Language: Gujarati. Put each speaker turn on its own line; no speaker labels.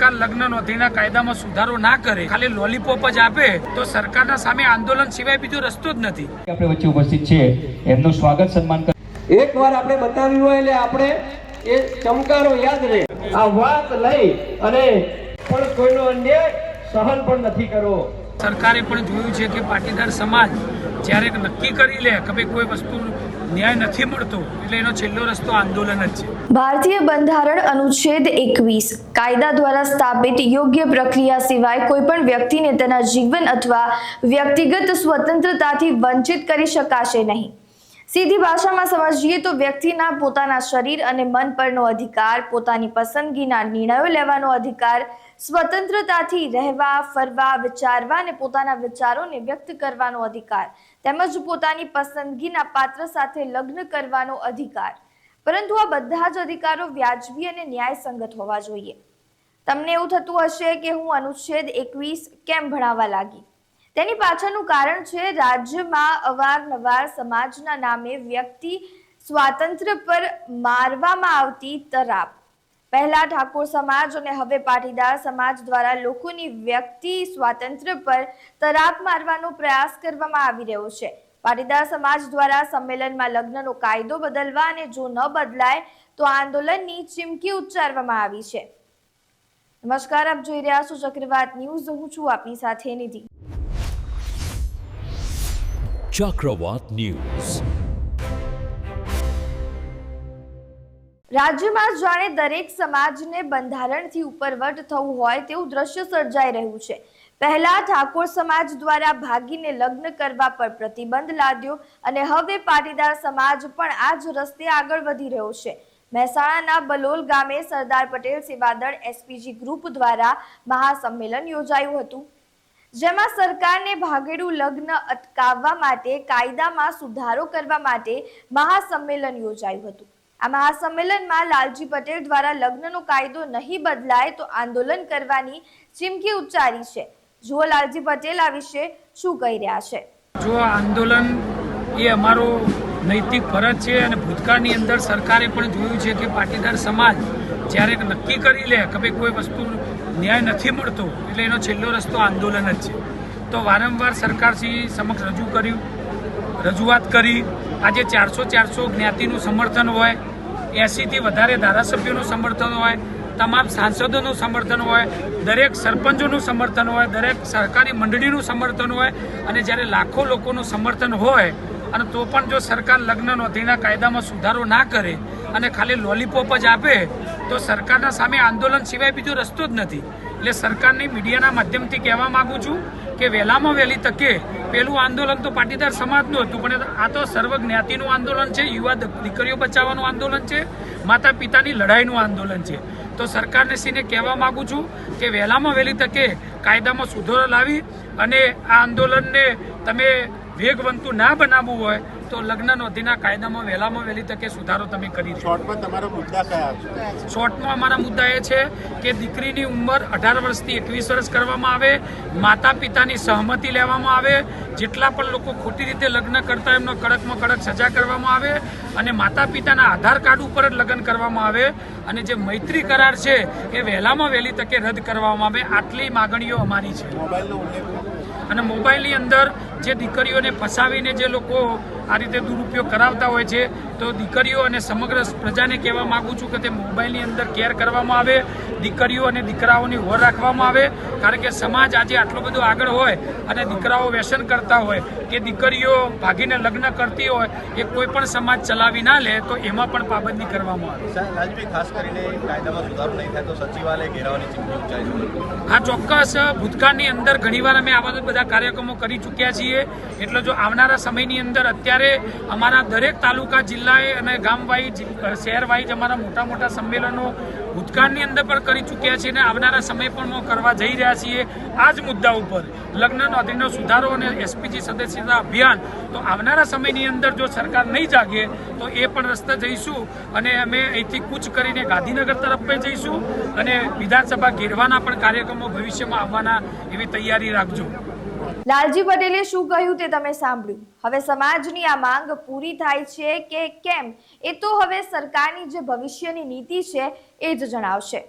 સરકાર લગ્ન નોંધણીના કાયદામાં સુધારો ના કરે ખાલી લોલીપોપ જ આપે તો સરકારના સામે આંદોલન સિવાય બીજો રસ્તો જ નથી.
આપણે વચ્ચે ઉપસ્થિત છે એમનું સ્વાગત સન્માન કર
એક વાર આપણે બતાવ્યું હોય એટલે આપણે એ ચમકારો યાદ રહે. આ વાત લઈ અને પણ કોઈનો અન્યાય સહન પણ નથી કરવો.
સરકારે પણ જોયું છે કે પાટીદાર સમાજ જ્યારે નક્કી કરી લે કે ભાઈ કોઈ વસ્તુ ન્યાય નથી મળતો, એટલે એનો છેલ્લો રસ્તો આંદોલન જ છે.
ભારતીય બંધારણ અનુચ્છેદ એકવીસ. કાયદા દ્વારા સ્થાપિત યોગ્ય પ્રક્રિયા સિવાય કોઈપણ વ્યક્તિને તેના જીવન અથવા વ્યક્તિગત સ્વતંત્રતાથી વંચિત કરી શકાશે નહીં. સીધી ભાષામાં સમજીએ તો વ્યક્તિના પોતાના શરીર અને મન પરનો અધિકાર, પોતાની પસંદગીના નિર્ણયો લેવાનો અધિકાર, સ્વતંત્રતાથી રહેવા, ફરવા, વિચારવા અને પોતાના વિચારોને વ્યક્ત કરવાનો અધિકાર, તેમજ પોતાની પસંદગીના પાત્ર સાથે લગ્ન કરવાનો અધિકાર. પરંતુ આ બધા જ અધિકારો વ્યાજબી અને ન્યાયસંગત હોવા જોઈએ. તમને એવું થતું હશે કે હું અનુચ્છેદ એકવીસ કેમ ભણાવવા લાગી? તેની પાછળનું કારણ છે, રાજ્યમાં અવારનવાર સમાજના નામે વ્યક્તિ સ્વાતંત્ર્ય પર મારવામાં આવતી તરાપ. પહેલા ઠાકોર સમાજ અને હવે પાટીદાર સમાજ દ્વારા લોકોની વ્યક્તિ સ્વાતંત્ર્ય પર તરાપ મારવાનો પ્રયાસ કરવામાં આવી રહ્યો છે. પાટીદાર સમાજ દ્વારા સંમેલનમાં લગ્નનો કાયદો બદલવા અને જો ન બદલાય, તો આંદોલનની ચીમકી ઉચ્ચારવામાં આવી છે. નમસ્કાર, આપ જોઈ રહ્યા છો ચક્રવાત ન્યૂઝ. હું છું આપની સાથે નિધિ.
Chakravat ન્યૂઝ
રાજ્યમાં જાણે દરેક સમાજને બંધારણથી ઉપરવટ થવું હોય તેવું દ્રશ્ય સર્જાઈ રહ્યું છે. પહેલા ઠાકોર સમાજ દ્વારા ભાગીને લગ્ન કરવા પર પ્રતિબંધ લાદ્યો અને હવે પાટીદાર સમાજ પણ આ જ રસ્તે આગળ વધી રહ્યો છે. મહેસાણાના બલોલ ગામે સરદાર પટેલ સેવાદળ એસપીજી ગ્રુપ દ્વારા મહાસંમેલન યોજાયું હતું. જેમાં સરકારને ભાગેડું લગ્ન અટકાવવા માટે, કાયદામાં સુધારો કરવા માટે મહાસંમેલન યોજાયું હતું. આ મહાસંમેલનમાં લાલજી પટેલ દ્વારા લગ્નનો કાયદો નહીં બદલાય તો આંદોલન કરવાની ચીમકી ઉચ્ચારી છે. જુઓ લાલજી પટેલ આ વિશે શું કહી રહ્યા છે.
જો આંદોલન એ અમારો નૈતિક ફરજ છે અને ભૂતકાળની અંદર સરકારે પણ જોયું છે કે પાટીદાર સમાજ જ્યારે નક્કી કરી લે કે ભાઈ કોઈ વસ્તુ ન્યાય નથી મળતો, એટલે એનો છેલ્લો રસ્તો આંદોલન જ છે. તો વારંવાર સરકારશ્રી સમક્ષ રજૂ કર્યું, રજૂઆત કરી. આજે ચારસો ચારસો જ્ઞાતિનું સમર્થન હોય એંસીથી વધારે ધારાસભ્યોનું સમર્થન હોય, તમામ સાંસદોનું સમર્થન હોય, દરેક સરપંચોનું સમર્થન હોય, દરેક સરકારી મંડળીનું સમર્થન હોય, અને જ્યારે લાખો લોકોનું સમર્થન હોય, અને તો પણ જો સરકાર લગ્ન નોંધણીના કાયદામાં સુધારો ના કરે, અને ખાલી લોલીપોપ જ આપે તો સરકારના સામે આંદોલન સિવાય બીજો રસ્તો જ નથી. એટલે સરકારની મીડિયાના માધ્યમથી કહેવા માંગુ છું કે વહેલામાં વહેલી તકે પેલું આંદોલન તો પાટીદાર સમાજનું હતું, પણ આ તો સર્વ જ્ઞાતિનું આંદોલન છે, યુવા દીકરીઓ બચાવવાનું આંદોલન છે, માતા પિતાની લડાઈનું આંદોલન છે. તો સરકારને શ્રીને કહેવા માગું છું કે વહેલામાં વહેલી તકે કાયદામાં સુધારો લાવી અને આ આંદોલનને તમે વેગવંતુ ના બનાવવું હોય તો લગ્ન નોંધીના કાયદામાં વહેલામાં વહેલી તકે સુધારો તમે કરી
શોર્ટમાં તમારા મુદ્દા કયા
શોર્ટમાં અમારા મુદ્દા એ છે કે દીકરીની ઉંમર અઢાર વર્ષથી એકવીસ વર્ષ કરવામાં આવે માતા પિતાની સહમતિ લેવામાં આવે જેટલા પણ લોકો ખોટી રીતે લગ્ન કરતા એમનો કડકમાં કડક સજા કરવામાં આવે અને માતા પિતાના આધાર કાર્ડ ઉપર જ લગ્ન કરવામાં આવે અને જે મૈત્રી કરાર છે એ વહેલામાં વહેલી તકે રદ કરવામાં આવે આટલી માગણીઓ અમારી છે. અને મોબાઈલની અંદર જે દીકરીઓને ફસાવીને જે લોકો આ રીતે દુરુપયોગ કરાવતા હોય છે. તો દીકરીઓ અને સમગ્ર પ્રજાને કહેવા માંગુ છું કે તે મોબાઈલની અંદર કેર કરવામાં આવે દીકરીઓ અને દીકરાઓની હોર રાખવામાં આવે. કારણ કે સમાજ આજે આટલો બધો આગળ હોય અને દીકરાઓ વ્યસન કરતા હોય કે દીકરીઓ ભાગીને લગ્ન કરતી હોય એ કોઈ પણ સમાજ ચલાવી ના લે તો એમાં પણ પાબંદી કરવામાં આવે.
ખાસ કરીને કાયદામાં સુધારો નહીં થાય તો સચિવાલય ઘેરાવાની ચીમકી
હા ચોક્કસ. ભૂતકાળની અંદર ઘણીવાર અમે આવા બધા કાર્યક્રમો કરી ચૂક્યા છીએ. એટલે જો આવનારા સમયની અંદર અત્યારે અમારા દરેક તાલુકા, જિલ્લાએ અને ગામ વાઇઝ શહેર વાઇઝ અમારા મોટા મોટા સંમેલનો ભૂતકાળની અંદર પણ કરી ચૂક્યા છીએ અને આવનારા સમય પણ કરવા જઈ રહ્યા છીએ આ જ મુદ્દા ઉપર. લગ્ન, નોંધણીનો સુધારો અને એસપીજી સદસ્યતા અભિયાન. તો આવનારા સમયની અંદર જો સરકાર નહીં જાગે, તો એ પણ રસ્તે જઈશું અને અમે અહીંથી કૂચ કરીને ગાંધીનગર તરફ પણ જઈશું અને વિધાનસભા ઘેરવાના પણ કાર્યક્રમો ભવિષ્યમાં આવવાના એવી તૈયારી રાખજો.
લાલજી પટેલે શું કહ્યું તે તમે સાંભળ્યું? હવે સમાજની આ માંગ પૂરી થાય છે કે કેમ? એ તો હવે સરકારની જે ભવિષ્યની નીતિ છે એ જ જણાવશે.